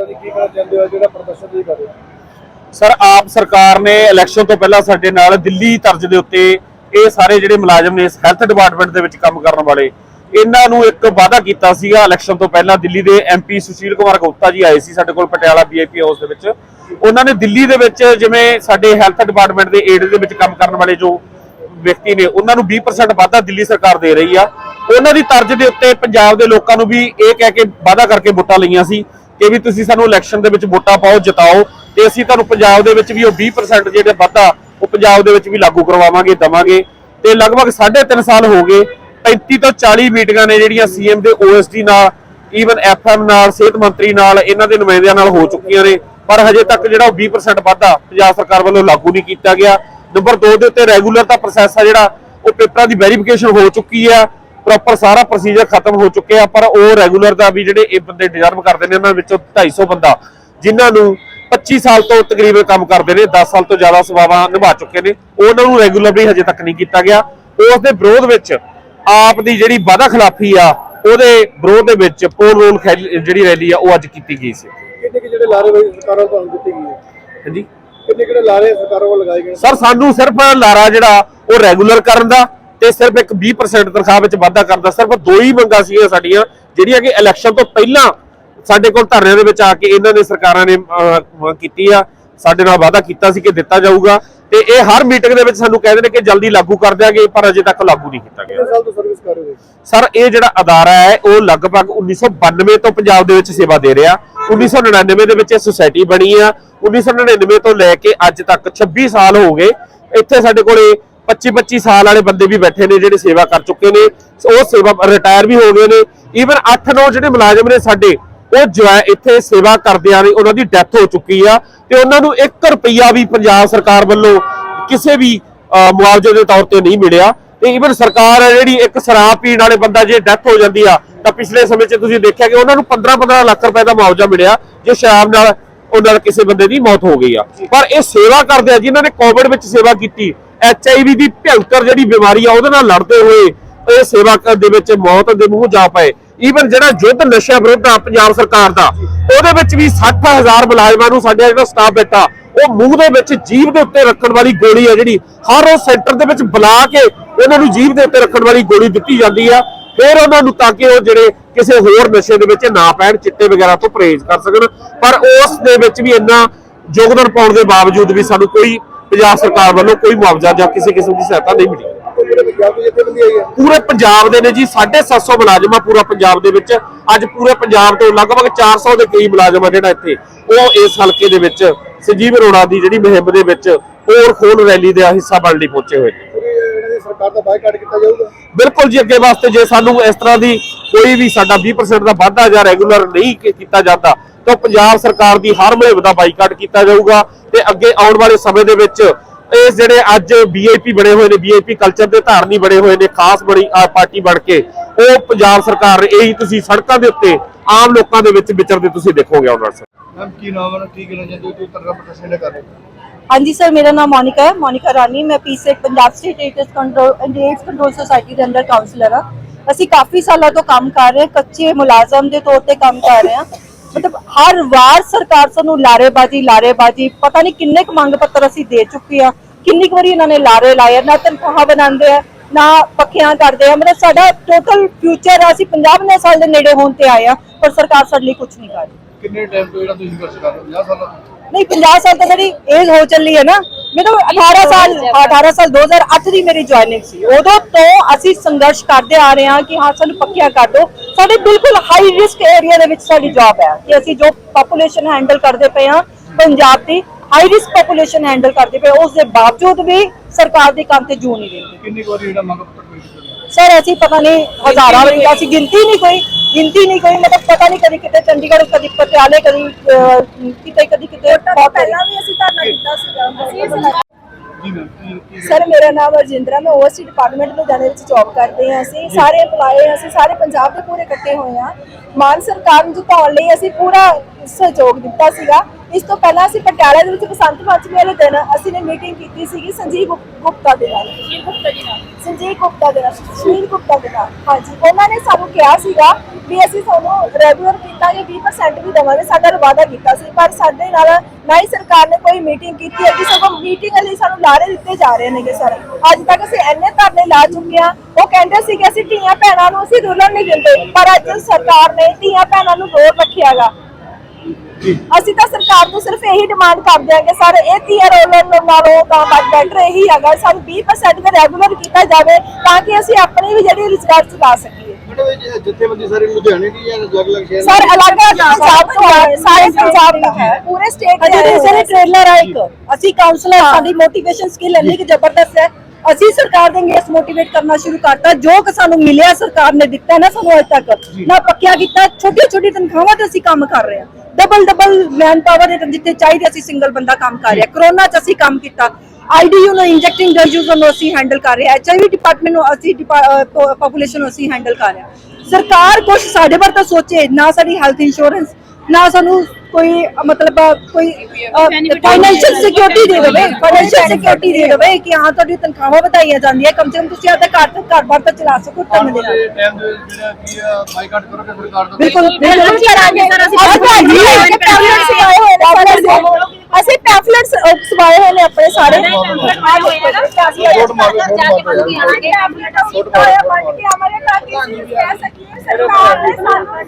ਦਾ ਜੀ ਕੀ ਕਹਿਣਾ ਚਾਹੁੰਦੇ ਹੋ, ਜਿਹੜਾ ਪ੍ਰਦਰਸ਼ਨ ਤੁਸੀਂ ਕਰ ਰਹੇ ਹੋ? ਸਰ, ਆਪ ਸਰਕਾਰ ਨੇ ਇਲੈਕਸ਼ਨ ਤੋਂ ਪਹਿਲਾਂ ਸਾਡੇ ਨਾਲ ਦਿੱਲੀ ਤਰਜ਼ ਦੇ ਉੱਤੇ ਇਹ ਸਾਰੇ ਜਿਹੜੇ ਮੁਲਾਜ਼ਮ ਨੇ ਹੈਲਥ ਡਿਪਾਰਟਮੈਂਟ ਦੇ ਵਿੱਚ ਕੰਮ ਕਰਨ ਵਾਲੇ, ਇਹਨਾਂ ਨੂੰ ਇੱਕ ਵਾਅਦਾ ਕੀਤਾ ਸੀਗਾ ਇਲੈਕਸ਼ਨ ਤੋਂ ਪਹਿਲਾਂ ਦਿੱਲੀ ਦੇ ਐਮਪੀ ਸੁਸ਼ੀਲ ਕੁਮਾਰ ਗੁਪਤਾ ਜੀ ਆਏ ਸੀ ਸਾਡੇ ਕੋਲ ਪਟਿਆਲਾ ਵੀਆਈਪੀ ਹਾਊਸ ਦੇ ਵਿੱਚ। ਉਹਨਾਂ ਨੇ ਦਿੱਲੀ ਦੇ ਵਿੱਚ ਜਿਵੇਂ ਸਾਡੇ ਹੈਲਥ ਡਿਪਾਰਟਮੈਂਟ ਦੇ ਏਡ ਦੇ ਵਿੱਚ ਕੰਮ ਕਰਨ ਵਾਲੇ ਜੋ ਵਿਅਕਤੀ ਨੇ, ਉਹਨਾਂ ਨੂੰ 20% ਵਾਧਾ ਦਿੱਲੀ ਸਰਕਾਰ ਦੇ ਰਹੀ ਆ। ਉਹਨਾਂ ਦੀ ਤਰਜ਼ ਦੇ ਉੱਤੇ ਪੰਜਾਬ ਦੇ ਲੋਕਾਂ ਨੂੰ ਵੀ ਇਹ ਕਹਿ ਕੇ ਵਾਅਦਾ ਕਰਕੇ ਵੋਟਾਂ ਲਈਆਂ ਸੀ। ਕਿ ਵੀ ਤੁਸੀਂ ਸਾਨੂੰ ਇਲੈਕਸ਼ਨ ਦੇ ਵਿੱਚ ਵੋਟਾਂ ਪਾਓ, ਜਿਤਾਓ, ਤੇ ਅਸੀਂ ਤੁਹਾਨੂੰ ਪੰਜਾਬ ਦੇ ਵਿੱਚ ਵੀ ਉਹ 20% ਜਿਹੜੇ ਵਾਧਾ, ਉਹ ਪੰਜਾਬ ਦੇ ਵਿੱਚ ਵੀ ਲਾਗੂ ਕਰਵਾਵਾਂਗੇ, ਦਵਾਂਗੇ। ਤੇ ਲਗਭਗ 3.5 ਸਾਲ ਹੋ ਗਏ 35 ਤੋਂ 40 ਮੀਟਿੰਗਾਂ ਨੇ ਜਿਹੜੀਆਂ ਸੀਐਮ ਦੇ ਓਐਸਡੀ ਨਾਲ ਈਵਨ ਐਫਐਮ ਨਾਲ, ਸਿਹਤ ਮੰਤਰੀ ਨਾਲ, ਇਹਨਾਂ ਦੇ ਨੁਮਾਇੰਦਿਆਂ ਨਾਲ ਹੋ ਚੁੱਕੀਆਂ ਨੇ। ਪਰ ਹਜੇ ਤੱਕ ਜਿਹੜਾ ਉਹ 20% ਵਾਧਾ ਪੰਜਾਬ ਸਰਕਾਰ ਵੱਲੋਂ ਲਾਗੂ ਨਹੀਂ ਕੀਤਾ ਗਿਆ। ਨੰਬਰ 2 ਦੇ ਉੱਤੇ ਰੈਗੂਲਰ ਦਾ ਪ੍ਰੋਸੈਸ ਆ ਜਿਹੜਾ, ਉਹ ਪੇਪਰਾਂ ਦੀ ਵੈਰੀਫਿਕੇਸ਼ਨ ਹੋ ਚੁੱਕੀ ਆ। ਪ੍ਰੋਪਰ ਸਾਰਾ ਪ੍ਰੋਸੀਜਰ ਖਤਮ ਹੋ ਚੁੱਕਿਆ ਪਰ ਉਹ ਰੈਗੂਲਰ ਦਾ ਵੀ ਜਿਹੜੇ ਇਹ ਬੰਦੇ ਡਿਜ਼ਰਵ ਕਰਦੇ ਨੇ ਉਹਨਾਂ ਵਿੱਚੋਂ 250 ਬੰਦਾ ਜਿਨ੍ਹਾਂ ਨੂੰ 25 ਸਾਲ ਤੋਂ ਤਕਰੀਬਨ ਕੰਮ ਕਰਦੇ ਨੇ 10 ਸਾਲ ਤੋਂ ਜ਼ਿਆਦਾ ਸੇਵਾਵਾਂ ਨਿਭਾ ਚੁੱਕੇ ਨੇ ਉਹਨਾਂ ਨੂੰ ਰੈਗੂਲਰ ਵੀ ਹਜੇ ਤੱਕ ਨਹੀਂ ਕੀਤਾ ਗਿਆ। ਉਸ ਦੇ ਵਿਰੋਧ ਵਿੱਚ ਆਪ ਦੀ ਜਿਹੜੀ ਵਾਅਦਾ ਖਿਲਾਫੀ ਆ ਉਹਦੇ ਵਿਰੋਧ ਦੇ ਵਿੱਚ ਪੋਲ ਰੋਲ ਜਿਹੜੀ ਰੈਲੀ ਆ ਉਹ ਅੱਜ ਕੀਤੀ ਗਈ ਸੀ। ਕਿੰਨੇ ਕਿ ਜਿਹੜੇ ਲਾਰੇ ਬਈ ਸਰਕਾਰਾਂ ਤੁਹਾਨੂੰ ਦਿੱਤੀ ਗਈ ਹੈ? ਹਾਂਜੀ? ਕਿੰਨੇ ਕਿਹੜੇ ਲਾਰੇ ਸਰਕਾਰਾਂ ਵੱਲੋਂ ਲਗਾਏ ਗਏ? ਸਰ ਸਾਨੂੰ ਸਿਰਫ ਲਾਰਾ ਜਿਹੜਾ ਉਹ ਰੈਗੂਲਰ ਕਰਨ ਦਾ ਤੇ ਸਿਰਫ ਇੱਕ 20% ਤਨਖਾਹ ਵਿੱਚ ਵਾਧਾ ਕਰਨ ਦਾ ਸਿਰਫ ਦੋ ਹੀ ਮੰਗਾਂ ਸੀਗੀਆਂ ਸਾਡੀਆਂ ਜਿਹੜੀਆਂ ਕਿ ਇਲੈਕਸ਼ਨ ਤੋਂ ਪਹਿਲਾਂ ਸਾਡੇ ਕੋਲ ਧਰਨਿਆਂ ਦੇ ਵਿੱਚ ਆ ਕੇ ਇਹਨਾਂ ਨੇ ਸਰਕਾਰਾਂ ਨੇ ਕੀਤੀ ਆ। ਸਾਡੇ ਨਾਲ ਵਾਅਦਾ ਕੀਤਾ ਸੀ ਕਿ ਦਿੱਤਾ ਜਾਊਗਾ। ਤੇ ਇਹ ਹਰ ਮੀਟਿੰਗ ਦੇ ਵਿੱਚ ਸਾਨੂੰ ਕਹਿੰਦੇ ਨੇ ਕਿ ਜਲਦੀ ਲਾਗੂ ਕਰ ਦਿਆਂਗੇ ਪਰ ਅਜੇ ਤੱਕ ਲਾਗੂ ਨਹੀਂ ਕੀਤਾ ਗਿਆ। ਕਿੰਨੇ ਸਾਲ ਤੋਂ ਸਰਵਿਸ ਕਰ ਰਹੇ ਹੋ? ਸਰ ਇਹ ਜਿਹੜਾ ਅਦਾਰਾ ਹੈ ਉਹ ਲਗਭਗ 1992 ਤੋਂ ਪੰਜਾਬ ਦੇ ਵਿੱਚ ਸੇਵਾ ਦੇ ਰਿਹਾ। 1999 ਦੇ ਵਿੱਚ ਇਹ ਸੁਸਾਇਟੀ ਬਣੀ ਆ। 1999 ਤੋਂ ਲੈ ਕੇ ਅੱਜ ਤੱਕ 26 ਸਾਲ ਹੋ ਗਏ। ਇੱਥੇ ਸਾਡੇ ਕੋਲੇ 25 25 ਸਾਲ ਵਾਲੇ ਬੰਦੇ ਵੀ ਬੈਠੇ ਨੇ ਜਿਹੜੇ ਸੇਵਾ ਕਰ ਚੁੱਕੇ ਨੇ। ਉਹ ਸੇਵਾ ਰਿਟਾਇਰ ਵੀ ਹੋ ਗਏ ਨੇ। ਈਵਨ 8-9 ਜਿਹੜੇ ਮੁਲਾਜ਼ਮ ਨੇ ਸਾਡੇ, ਉਹ ਜੋ ਹੈ ਇੱਥੇ ਸੇਵਾ ਕਰਦਿਆਂ ਨੇ, ਉਹਨਾਂ ਦੀ ਡੈਥ ਹੋ ਚੁੱਕੀ ਆ। ਤੇ ਉਹਨਾਂ ਨੂੰ 1 ਰੁਪਈਆ ਵੀ ਪੰਜਾਬ ਸਰਕਾਰ ਵੱਲੋਂ ਕਿਸੇ ਵੀ ਮੁਆਵਜ਼ੇ ਦੇ ਤੌਰ ਤੇ ਨਹੀਂ ਮਿਲਿਆ। ਤੇ ਈਵਨ ਸਰਕਾਰ ਹੈ ਜਿਹੜੀ ਇੱਕ ਸ਼ਰਾਬ ਪੀਣ ਵਾਲੇ ਬੰਦਾ ਜੇ ਡੈਥ ਹੋ ਜਾਂਦੀ ਆ, ਤਾਂ ਪਿਛਲੇ ਸਮੇਂ 'ਚ ਤੁਸੀਂ ਦੇਖਿਆ ਕਿ ਉਹਨਾਂ ਨੂੰ 15-15 ਲੱਖ ਰੁਪਏ ਦਾ ਮੁਆਵਜ਼ਾ ਮਿਲਿਆ, ਜੇ ਸ਼ਰਾਬ ਨਾਲ ਉਹਨਾਂ ਨਾਲ ਕਿਸੇ ਬੰਦੇ ਦੀ ਮੌਤ ਹੋ ਗਈ ਆ। ਪਰ ਇਹ ਸੇਵਾ ਕਰਦੇ ਆ, ਜਿਨ੍ਹਾਂ ਨੇ ਕੋਵਿਡ ਵਿੱਚ ਸੇਵਾ ਕੀਤੀ ਐਚਆਈਵੀ ਦੀ ਭਿਅੰਕਰ ਜਿਹੜੀ ਬਿਮਾਰੀ ਆ, ਉਹਦੇ ਨਾਲ ਲੜਦੇ ਹੋਏ ਇਹ ਸੇਵਾ ਕਰਨ ਦੇ ਵਿੱਚ ਮੌਤ ਦੇ ਮੂੰਹ ਜਾ ਪਏ। ਈਵਨ ਜਿਹੜਾ ਯੁੱਧ ਨਸ਼ਾ ਵਿਰੁੱਧ ਆ ਪੰਜਾਬ ਸਰਕਾਰ ਦਾ, ਉਹਦੇ ਵਿੱਚ ਵੀ 60000 ਮੁਲਾਜ਼ਮਾਂ ਨੂੰ ਸਾਡਾ ਜਿਹੜਾ ਸਟਾਫ ਬੈਠਾ, ਉਹ ਮੂੰਹ ਦੇ ਵਿੱਚ ਜੀਭ ਦੇ ਉੱਤੇ ਰੱਖਣ ਵਾਲੀ ਗੋਲੀ ਆ ਜਿਹੜੀ, ਹਰ ਉਹ ਸੈਂਟਰ ਦੇ ਵਿੱਚ ਬੁਲਾ ਕੇ ਉਹਨਾਂ ਨੂੰ ਜੀਭ ਦੇ ਉੱਤੇ ਰੱਖਣ ਵਾਲੀ ਗੋਲੀ ਦਿੱਤੀ ਜਾਂਦੀ ਆ। ਫਿਰ ਉਹਨਾਂ ਨੂੰ ਤਾਂ ਕਿ ਉਹ ਜਿਹੜੇ ਕਿਸੇ ਹੋਰ ਨਸ਼ੇ ਦੇ ਵਿੱਚ ਨਾ ਪੈਣ, ਚਿੱਟੇ ਵਗੈਰਾ ਤੋਂ ਪਰਹੇਜ਼ ਕਰ ਸਕਣ। ਪਰ ਉਸ ਦੇ ਵਿੱਚ ਵੀ ਇੰਨਾ ਯੋਗਦਾਨ ਪਾਉਣ ਦੇ ਬਾਵਜੂਦ ਵੀ ਸਾਨੂੰ ਕੋਈ ਪੰਜਾਬ ਸਰਕਾਰ ਵੱਲੋਂ ਕੋਈ ਮੁਆਵਜ਼ਾ ਜਾਂ ਕਿਸੇ ਕਿਸਮ ਦੀ ਸਹਾਇਤਾ ਨਹੀਂ ਮਿਲੀ। ਪੂਰੇ ਪੰਜਾਬ ਦੇ ਨੇ ਜੀ 750 ਮੁਲਾਜ਼ਮ ਆ ਪੂਰਾ ਪੰਜਾਬ ਦੇ ਵਿੱਚ। ਅੱਜ ਪੂਰੇ ਪੰਜਾਬ ਤੋਂ ਲਗਭਗ 400 ਦੇ ਕਰੀਬ ਮੁਲਾਜ਼ਮ ਆ ਜਿਹੜਾ ਇੱਥੇ। ਉਹ ਇਸ ਹਲਕੇ ਦੇ ਵਿੱਚ ਸੰਜੀਵ ਅਰੋੜਾ ਦੀ ਜਿਹੜੀ ਮੁਹਿੰਮ ਦੇ ਵਿੱਚ ਹੋਰ ਖੋਲ ਰੈਲੀ ਦਾ ਹਿੱਸਾ ਬਣਨ ਲਈ ਪਹੁੰਚੇ ਹੋਏ ਨੇ। ਸਰਕਾਰ ਦਾ ਬਾਈਕਾਟ ਕੀਤਾ ਜਾਊਗਾ? ਬਿਲਕੁਲ ਜੀ ਅੱਗੇ ਵਾਸਤੇ ਜੇ ਸਾਨੂੰ ਇਸ ਤਰ੍ਹਾਂ ਦੀ ਕੋਈ ਵੀ ਸਾਡਾ 20% ਦਾ ਵਾਧਾ ਜਾਂ ਰੈਗੂਲਰ ਨਹੀਂ ਕੀਤਾ ਜਾਂਦਾ ਤਾਂ ਪੰਜਾਬ ਸਰਕਾਰ ਦੀ ਹਰ ਮੁਹਿੰਮ ਦਾ ਬਾਈਕਾਟ ਕੀਤਾ ਜਾਊਗਾ ਤੇ ਅੱਗੇ ਆਉਣ ਵਾਲੇ ਸਮੇਂ ਦੇ ਵਿੱਚ ਇਹ ਜਿਹੜੇ ਅੱਜ ਵੀਆਈਪੀ ਬਣੇ ਹੋਏ ਨੇ ਵੀਆਈਪੀ ਕਲਚਰ ਦੇ ਧਾਰਨੀ ਬਣੇ ਹੋਏ ਨੇ ਖਾਸ ਬੜੀ ਆ ਪਾਰਟੀ ਬਣ ਕੇ ਉਹ ਪੰਜਾਬ ਸਰਕਾਰ ਇਹੀ ਤੁਸੀਂ ਸੜਕਾਂ ਦੇ ਉੱਤੇ ਆਮ ਲੋਕਾਂ ਦੇ ਵਿੱਚ ਵਿਚਰਦੇ ਤੁਸੀਂ ਦੇਖੋਗੇ ਆਉਣ ਵਾਲੇ ਸਮੇਂ। ਮੈਮ ਕੀ ਨਾਮ ਹੈ? ਕੀ ਕਹਿਣਾ ਚਾਹੁੰਦੇ ਹੋ? ਤੁਸੀਂ ਤਰ੍ਹਾਂ ਪ੍ਰਦਰਸ਼ਨ ਕਰ ਰਹੇ ਹਾਂਜੀ ਸਰ, ਮੇਰਾ ਨਾਮ ਮੋਨਿਕਾ ਹੈ। ਮੋਨਿਕਾ ਰਾਣੀ, ਮੈਂ PSACS Punjab state AIDS control AIDS control society ਦੇ ਅੰਦਰ ਕਾਉਂਸਲਰ ਹਾਂ। ਅਸੀਂ ਕਾਫੀ ਸਾਲਾਂ ਤੋਂ ਕੰਮ ਕਰ ਰਹੇ ਕੱਚੇ ਮੁਲਾਜ਼ਮ ਦੇ ਤੌਰ ਤੇ ਕੰਮ ਕਰ ਰਹੇ ਹਾਂ। ਮਤਲਬ ਹਰ ਵਾਰ ਸਰਕਾਰ ਸਾਨੂੰ ਲਾਰੇਬਾਜ਼ੀ ਲਾਰੇਬਾਜ਼ੀ, ਪਤਾ ਨਹੀਂ ਕਿੰਨੇ ਕੁ ਮੰਗ ਪੱਤਰ ਅਸੀਂ ਦੇ ਚੁੱਕੇ ਆ ਕਿੰਨੀ ਕੁ ਵਾਰੀ ਇਹਨਾਂ ਨੇ ਲਾਰੇ ਲਾਏ ਨਾ ਤਨਖਾਹ ਬਣਾਉਂਦੇ ਆ, ਨਾ ਪੱਕਿਆਂ ਕਰਦੇ ਆ। ਮਤਲਬ ਸਾਡਾ ਟੋਟਲ ਫਿਊਚਰ ਅਸੀਂ 50 ਸਾਲ ਦੇ ਨੇੜੇ ਹੋਣ ਤੇ ਆਏ ਆ ਪਰ ਸਰਕਾਰ ਸਾਡੇ ਲਈ ਕੁਝ ਨਹੀਂ ਕਰ ਰਹੀ। ਕਿੰਨੇ ਟਾਈਮ ਤੋਂ ਜਿਹੜਾ ਤੁਸੀਂ ਕਰ ਰਹੇ ਹੋ? 50 ਸਾਲਾਂ ਤੋਂ? ਨਹੀਂ 50 ਸਾਲ ਤਾਂ ਮੇਰੀ ਏਜ ਹੋ ਚੱਲੀ ਹੈ ਨਾ। ਮੈਨੂੰ 18 ਸਾਲ 18 ਸਾਲ 2008 ਦੀ ਮੇਰੀ ਜੁਆਇਨਿੰਗ ਸੀ। ਉਦੋਂ ਤੋਂ ਅਸੀਂ ਸੰਘਰਸ਼ ਕਰਦੇ ਆ ਰਹੇ ਹਾਂ ਕਿ ਹਾਂ ਸਾਨੂੰ ਪੱਕਿਆ ਕਰ ਦਿਓ। ਸਾਡੇ ਬਿਲਕੁਲ ਹਾਈ ਰਿਸਕ ਏਰੀਆ ਦੇ ਵਿੱਚ ਸਾਡੀ ਜੌਬ ਹੈ ਕਿ ਅਸੀਂ ਜੋ ਪਾਪੂਲੇਸ਼ਨ ਹੈਂਡਲ ਕਰਦੇ ਪਏ ਹਾਂ ਪੰਜਾਬ ਦੀ ਹਾਈ ਰਿਸਕ ਪਾਪੂਲੇਸ਼ਨ ਹੈਂਡਲ ਕਰਦੇ ਪਏ ਉਸ ਦੇ ਬਾਵਜੂਦ ਵੀ ਸਰਕਾਰ ਦੇ ਕੰਮ ਤੇ ਜੂ ਨਹੀਂ ਦਿੰਦੀ ਕਿੰਨੀ ਵਾਰੀ ਜਿਹੜਾ ਮੰਗ ਪੱਤਰ ਸਰ ਅਸੀਂ ਪਤਾ ਨਹੀਂ ਹਜ਼ਾਰਾਂ ਵਾਰੀ ਅਸੀਂ ਗਿਣਤੀ ਨਹੀਂ ਕੋਈ। ਗਿਣਤੀ ਨਹੀਂ ਕੋਈ ਮਤਲਬ ਪਤਾ ਨਹੀਂ ਕਦੀ ਕਿਤੇ ਚੰਡੀਗੜ੍ਹ ਕਦੀ ਪਟਿਆਲੇ ਕਦੀ ਅਹ, ਕਿਤੇ ਕਦੀ ਕਿਤੇ ਬਹੁਤ ਪਹਿਲਾਂ ਵੀ ਅਸੀਂ ਧਰਨਾ ਦਿੱਤਾ ਸੀਗਾ। ਜੀ ਮੈਮ ਕੀ ਕੀ ਸਰ ਮੇਰਾ ਨਾਮ ਅਰਜਿੰਦਰਾ ਮੈਂ ਓਵਰਸੀ ਡਿਪਾਰਟਮੈਂਟ ਲੁਧਿਆਣੇ ਵਿੱਚ ਜੌਬ ਕਰਦੇ ਹਾਂ। ਅਸੀਂ ਸਾਰੇ EMPLOYE ਅਸੀਂ ਸਾਰੇ ਪੰਜਾਬ ਦੇ ਪੂਰੇ ਇਕੱਠੇ ਹੋਏ ਹਾਂ। ਮਾਨ ਸਰਕਾਰ ਨੂੰ ਜਿਤਾਉਣ ਲਈ ਅਸੀਂ ਪੂਰਾ ਸਹਿਯੋਗ ਦਿੱਤਾ ਸੀਗਾ। ਇਸ ਤੋਂ ਪਹਿਲਾਂ ਅਸੀਂ ਪਟਿਆਲਾ ਦੇ ਵਿੱਚ ਬਸੰਤ ਪੰਚਮੀ ਵਾਲੇ ਦਿਨ ਅਸੀਂ ਨੇ ਮੀਟਿੰਗ ਕੀਤੀ ਸੀਗੀ ਸੰਜੀਵ ਗੁਪ- ਗੁਪਤਾ ਦੇ ਨਾਲ। ਸੰਜੀਵ ਗੁਪਤਾ ਦੇ ਨਾਲ ਸੁਨੀਲ ਗੁਪਤਾ ਦੇ ਨਾਲ। ਹਾਂਜੀ ਉਹਨਾਂ ਨੇ ਸਾਨੂੰ ਕਿਹਾ ਸੀਗਾ ਵੀ ਅਸੀਂ ਤੁਹਾਨੂੰ ਰੈਗੂਲਰ ਕੀਤਾ ਕਿ 20% ਵੀ ਦੇਵਾਂਗੇ ਸਾਡਾ ਵਾਅਦਾ ਕੀਤਾ ਸੀ ਪਰ ਸਾਡੇ ਨਾਲ ਨਾ ਹੀ ਸਰਕਾਰ ਨੇ ਕੋਈ ਮੀਟਿੰਗ ਕੀਤੀ ਹੈ ਕਿ ਸਗੋਂ ਮੀਟਿੰਗ ਲਈ ਸਾਨੂੰ ਲਾਰੇ ਦਿੱਤੇ ਜਾ ਰਹੇ ਨੇਗੇ ਸਰ ਅੱਜ ਤੱਕ ਅਸੀਂ ਇੰਨੇ ਧਰਨੇ ਲਾ ਚੁੱਕੇ ਹਾਂ ਉਹ ਕਹਿੰਦੇ ਸੀ ਕਿ ਅਸੀਂ ਧੀਆਂ ਭੈਣਾਂ ਨੂੰ ਅਸੀਂ ਰੁਲਣ ਨਹੀਂ ਦਿੰਦੇ ਪਰ ਅੱਜ ਸਰਕਾਰ ਨੇ ਧੀਆਂ ਭੈਣਾਂ ਨੂੰ ਰੋਲ ਰੱਖਿਆਗਾ ਅਸੀਂ ਤਾਂ ਸਰਕਾਰ ਨੂੰ ਸਿਰਫ ਇਹੀ ਡਿਮਾਂਡ ਕਰਦੇ ਹਾਂ ਕਿ ਸਰ ਇਹ ਤੀਅਰ ਰੋਲਰ ਨਾਲੋਂ ਤਾਂ ਬੱਟ ਬੈਟਰ ਇਹੀ ਹੈਗਾ। ਸਾਨੂੰ 20% ਦਾ ਰੈਗੂਲਰ ਕੀਤਾ ਜਾਵੇ ਤਾਂ ਕਿ ਅਸੀਂ ਆਪਣੀ ਵੀ ਜਿਹੜੀ ਰੁਜ਼ਗਾਰ ਚਲਾ ਸਕੀਏ। ਮੈਡਮ ਇਹ ਜਥੇਬੰਦੀ ਸਾਰੇ ਲੁਧਿਆਣੇ ਦੀ ਜਾਂ ਅਲੱਗ-ਅਲੱਗ ਸ਼ਹਿਰ ਸਰ ਅਲੱਗ ਪੰਜਾਬ ਤੋਂ ਆਏ ਸਾਰੇ ਪੰਜਾਬ ਦਾ ਹੈ ਪੂਰੇ ਸਟੇਟ ਦੇ ਅਜੇ ਸਾਰੇ ਟ੍ਰੇਲਰ ਆ ਇੱਕ। ਅਸੀਂ ਕਾਉਂਸਲਰ ਸਾਡੀ ਮੋਟੀਵੇਸ਼ਨ ਸਕਿੱਲ ਇੰਨੀ ਕਿ ਜ਼ਬਰਦਸਤ ਹੈ। ਅਸੀਂ ਸਰਕਾਰ ਦੇ ਅੰਗੇਜ ਮੋਟੀਵੇਟ ਕਰਨਾ ਸ਼ੁਰੂ ਕਰਤਾ। ਜੋ ਕਿ ਸਾਨੂੰ ਮਿਲਿਆ ਸਰਕਾਰ ਨੇ ਦਿੱਤਾ ਨਾ ਸਾਨੂੰ ਅੱਜ ਤੱਕ। ਨਾ ਪੱਕਿਆ ਕੀਤਾ। ਛੋਟੀ ਛੋਟੀ ਤਨਖਾਹਾਂ ਤੇ ਅਸੀਂ ਕੰਮ ਕਰ ਰਹੇ ਹਾਂ। ਡਬਲ ਡਬਲ ਮੈਨ ਪਾਵਰ ਜਿੱਥੇ ਚਾਹੀਦੇ ਅਸੀਂ ਸਿੰਗਲ ਬੰਦਾ ਕੰਮ ਕਰ ਰਿਹਾ। ਕਰੋਨਾ ਚ ਅਸੀਂ ਕੰਮ ਕੀਤਾ। ਆਈਡੀਯੂ ਨੂੰ ਇੰਜੈਕਟਿੰਗ ਡਰਜੂਸ ਨੂੰ ਅਸੀਂ ਹੈਂਡਲ ਕਰ ਰਹੇ ਐਚਆਈਵੀ ਡਿਪਾਰਟਮੈਂਟ ਨੂੰ ਅਸੀਂ ਪੋਪੂਲੇਸ਼ਨ ਨੂੰ ਅਸੀਂ ਹੈਂਡਲ ਕਰ ਰਹੇ ਸਰਕਾਰ ਕੁਝ ਸਾਡੇ ਬਾਰੇ ਤਾਂ ਸੋਚੇ ਨਾ ਸਾਡੀ ਹੈਲਥ ਇੰਸ਼ੋਰੈਂਸ ਨਾ ਸਾਨੂੰ ਕੋਈ ਮਤਲਬ ਕੋਈ ਫਾਈਨੈਂਸ਼ੀਅਲ ਸਿਕਿਉਰਿਟੀ ਦੇ ਦੇਵੇ ਫਾਈਨੈਂਸ਼ੀਅਲ ਸਿਕਿਉਰਿਟੀ ਦੇ ਦੇਵੇ ਕਿ ਹਾਂ ਤੁਹਾਡੀ ਤਨਖਾਹਾਂ ਵਧਾਈਆਂ ਜਾਂਦੀਆਂ ਕਮ ਸੇ ਕਮ ਤੁਸੀਂ ਆਪਦਾ ਘਰ ਤੇ ਘਰ-ਬਾਰ ਤਾਂ ਚਲਾ ਸਕੋ ਢੰਗ ਦੇ ਨਾਲ ਟਾਈਮ ਦੇ ਵਿੱਚ ਜਿਹੜਾ ਕੀ ਆ ਬਾਈਕਾਟ ਕਰੋਗੇ ਸਰਕਾਰ ਦਾ ਬਿਲਕੁਲ ਬਿਲਕੁਲ ਕਰਾਂਗੇ ਸਰ ਅਸੀਂ ਪੈਂਫਲੇਟਸ ਸਵਾਏ ਹੋਏ ਨੇ ਸਾਡੇ ਅਸੀਂ ਪੈਂਫਲੇਟਸ ਸਵਾਏ ਹੋਏ ਨੇ ਆਪਣੇ ਸਾਰੇ ਸਰਕਾਰ ਨੇ ਸਾਨੂੰ